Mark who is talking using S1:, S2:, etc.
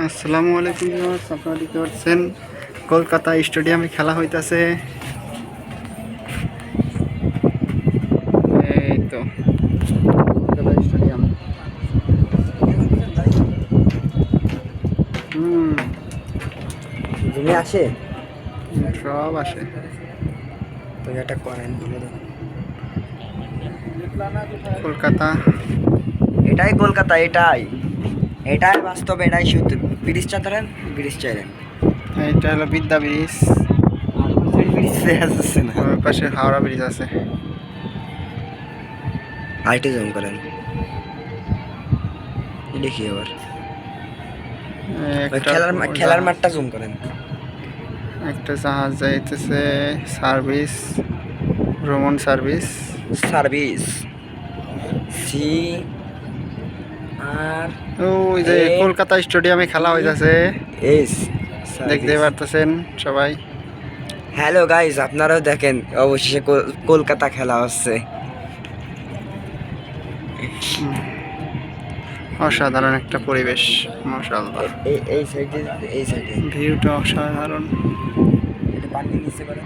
S1: আসসালামু আলাইকুম আপনারা দেখতে পাচ্ছেন কলকাতা স্টেডিয়ামে খেলা হইতেছে। এই তো কলকাতা স্টেডিয়াম। হুম।
S2: আসে?
S1: সব আসে।
S2: তো এটা করেন বলে
S1: কলকাতা।
S2: এটাই কলকাতা এটাই। এটাই বাস্তব এটাই সত্যি ব্রিজটা ধরেন ব্রিজ চাইলেন
S1: এটা হলো বিদ্যা ব্রিজ।
S2: ব্রিজ না।
S1: পাশে হাওড়া ব্রিজ আছে।
S2: আইটে জুম করেন। দেখি এবার খেলার খেলার মাঠটা জুম করেন।
S1: একটা জাহাজ যাইতেছে সার্ভিস ভ্রমণ সার্ভিস
S2: সার্ভিস সি আর
S1: ওই যে কলকাতা স্টেডিয়ামে খেলা হইতাছে। দেখতে পারতেছেন সবাই।
S2: হ্যালো গাইজ আপনারাও দেখেন অবশেষে কলকাতা খেলা হচ্ছে।
S1: অসাধারণ একটা পরিবেশ মাশাআল্লাহ।
S2: এই এই সাইডে এই সাইডে।
S1: ভিউটা অসাধারণ।
S2: এটা পানি নিচে করে।